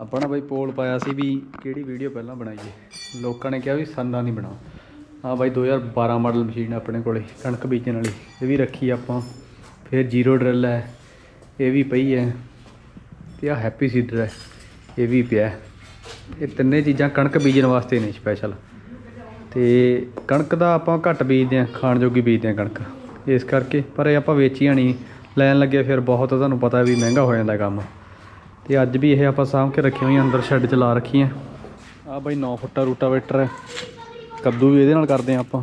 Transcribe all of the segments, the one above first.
ਆਪਾਂ ਨਾ ਬਾਈ ਪੋਲ ਪਾਇਆ ਸੀ ਵੀ ਕਿਹੜੀ ਵੀਡੀਓ ਪਹਿਲਾਂ ਬਣਾਈਏ। ਲੋਕਾਂ ਨੇ ਕਿਹਾ ਵੀ ਸੰਦਾਂ ਨਹੀਂ ਬਣਾ ਆ ਬਾਈ 2012 ਮਾਡਲ ਮਸ਼ੀਨ ਆਪਣੇ ਕੋਲੇ, ਕਣਕ ਬੀਜਣ ਵਾਲੀ। ਇਹ ਵੀ ਰੱਖੀ ਆਪਾਂ। ਫਿਰ ਜ਼ੀਰੋ ਡਰਿਲ ਹੈ, ਇਹ ਵੀ ਪਈ ਹੈ। ਤੇ ਆ ਹੈਪੀ ਸੀਡਰ ਹੈ, ਇਹ ਵੀ ਪਿਆ ਇਹ ਤਿੰਨੇ ਚੀਜ਼ਾਂ ਕਣਕ ਬੀਜਣ ਵਾਸਤੇ ਨੇ ਸਪੈਸ਼ਲ ਤੇ ਕਣਕ ਦਾ ਆਪਾਂ ਘੱਟ ਬੀਜਦੇ ਆ ਖਾਣ ਜੋਗੀ ਬੀਜਦੇ ਆ ਕਣਕ। ਇਸ ਕਰਕੇ, ਪਰ ਇਹ ਆਪਾਂ ਵੇਚੀਆਂ ਨਹੀਂ। ਲੈਣ ਲੱਗੇ ਫਿਰ ਬਹੁਤ, ਤੁਹਾਨੂੰ ਪਤਾ ਵੀ ਮਹਿੰਗਾ ਹੋ ਜਾਂਦਾ ਕੰਮ। ਤੇ ਅੱਜ ਵੀ ਇਹ ਆਪਾਂ ਸਾਂਭ ਕੇ ਰੱਖੀਆਂ ਹੋਈਆਂ, ਅੰਦਰ ਸ਼ੈੱਡ 'ਚ ਲਾ ਰੱਖੀਆਂ। ਆ ਬਾਈ 9 ਫੁੱਟਾ ਰੂਟਾਵੇਟਰ ਹੈ। ਕੱਦੂ ਵੀ ਇਹਦੇ ਨਾਲ ਕਰਦੇ ਆ ਆਪਾਂ।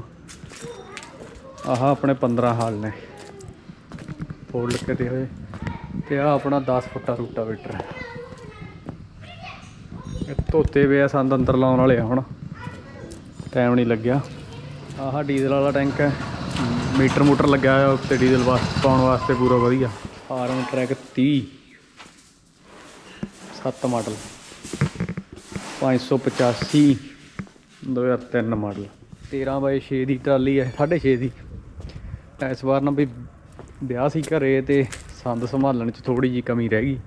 ਆਹ ਆਪਣੇ 15 ਹਾਲ ਨੇ। ਫੋਲਡ ਕਰੇ ਹੋਏ। ਤੇ ਆ ਆਪਣਾ 10 ਫੁੱਟਾ ਰੂਟਾਵੇਟਰ ਹੈ। ਇਹ ਧੋਤੇ ਵੇ ਆ, ਸੰਦ ਅੰਦਰ ਲਾਉਣ ਵਾਲੇ ਆ ਹੁਣ। ਟਾਈਮ ਨਹੀਂ ਲੱਗਿਆ। ਆਹ ਡੀਜ਼ਲ ਵਾਲਾ ਟੈਂਕ ਹੈ। ਮੀਟਰ ਮੂਟਰ ਲੱਗਿਆ ਹੋਇਆ, ਉੱਤੇ ਡੀਜ਼ਲ ਵਾਸਤੇ ਪਾਉਣ ਵਾਸਤੇ ਪੂਰਾ ਵਧੀਆ। Farmtrac 30 7 model 585 2003 model. 13 ਬਾਈ 6 ਦੀ ਟਰਾਲੀ ਹੈ 6.5 ਦੀ। ਇਸ ਵਾਰ ਨਾ ਵੀ ਵਿਆਹ ਸੀ ਘਰੇ ਤੇ ਸੰਦ ਸੰਭਾਲਣ ਚ ਥੋੜੀ ਜੀ ਕਮੀ ਰਹਿ ਗਈ।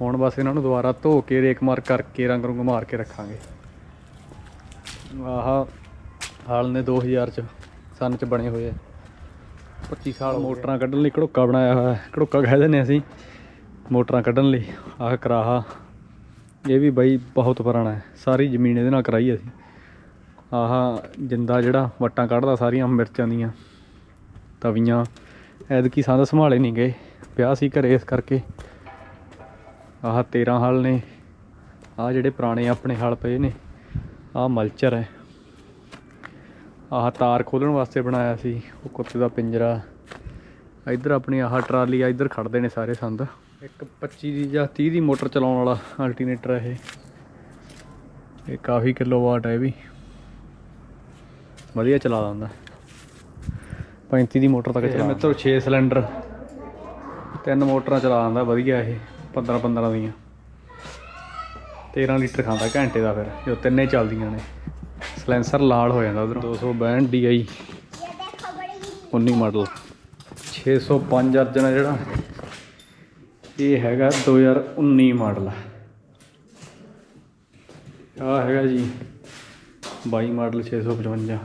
ਹੁਣ ਬਸ ਇਹਨਾਂ ਨੂੰ ਦੁਬਾਰਾ ਧੋ ਕੇ ਰੇਕ ਮਾਰ ਕਰਕੇ ਰੰਗ ਰੁੰਗ ਮਾਰ ਕੇ ਰੱਖਾਂਗੇ। ਆਹ ਹਾਲ ਨੇ 2000 ਚ, ਸਨ ਚ ਬਣੇ ਹੋਏ ਆ। 25 ਸਾਲ ਮੋਟਰਾਂ ਕੱਢਣ ਲਈ ਘੜੋਕਾ ਬਣਾਇਆ ਹੋਇਆ ਹੈ। ਘੜੋਕਾ ਕਹਿ ਦਿੰਦੇ ਅਸੀਂ, ਮੋਟਰਾਂ ਕੱਢਣ ਲਈ। ਆਹ ਕਰਾਹਾ ਇਹ ਵੀ ਬਾਈ ਬਹੁਤ ਪੁਰਾਣਾ ਹੈ। ਸਾਰੀ ਜ਼ਮੀਨ ਇਹਦੇ ਨਾਲ ਕਰਾਈ ਅਸੀਂ। ਆਹ ਜਿੰਦਾ ਜਿਹੜਾ ਵੱਟਾਂ ਕੱਢਦਾ ਸਾਰੀਆਂ ਮਿਰਚਾਂ ਦੀਆਂ, ਤਵੀਆਂ ਐਦਕੀ ਸੰਦ ਸੰਭਾਲੇ ਨਹੀਂ ਗਏ। ਵਿਆਹ ਸੀ ਘਰੇ ਇਸ ਕਰਕੇ। ਆਹ 13 ਹਲ ਨੇ। ਆਹ ਜਿਹੜੇ ਪੁਰਾਣੇ ਆਪਣੇ ਹਲ ਪਏ ਨੇ, ਆਹ ਮਲਚਰ ਹੈ। ਆਹ ਤਾਰ ਖੋਲਣ ਵਾਸਤੇ ਬਣਾਇਆ ਸੀ, ਉਹ ਕੁੱਤੇ ਦਾ ਪਿੰਜਰਾ। ਇੱਧਰ ਆਪਣੀ ਆਹ ਟਰਾਲੀ ਆ, ਇੱਧਰ ਖੜਦੇ ਨੇ ਸਾਰੇ ਸੰਦ। ਇੱਕ 25 ਦੀ ਜਾਂ 30 ਦੀ ਮੋਟਰ ਚਲਾਉਣ ਵਾਲਾ ਅਲਟਰਨੇਟਰ ਹੈ ਇਹ। ਇਹ ਕਾਫੀ ਕਿਲੋਵਾਟ ਹੈ ਵੀ। ਵਧੀਆ ਚਲਾ ਦਿੰਦਾ। 35 ਦੀ ਮੋਟਰ ਤੱਕ ਚਲਾ ਮਿੱਤਰੋ 6 ਸਿਲੰਡਰ। ਤਿੰਨ ਮੋਟਰਾਂ ਚਲਾ ਦਿੰਦਾ ਵਧੀਆ ਇਹ। 15 15 ਦੀਆਂ। 13 ਲੀਟਰ ਖਾਂਦਾ ਘੰਟੇ ਦਾ ਫਿਰ। ਜੋ ਤਿੰਨੇ ਚੱਲਦੀਆਂ ਨੇ। ਸਲੈਂਸਰ ਲਾਲ ਹੋ ਜਾਂਦਾ ਉਧਰੋਂ। 262 DI 19 ਮਾਡਲ। 605 ਅਰਜਨ ਹੈ ਜਿਹੜਾ। ਇਹ ਹੈਗਾ 2019 ਮਾਡਲ। ਆ ਹੈਗਾ ਜੀ 22 ਮਾਡਲ 655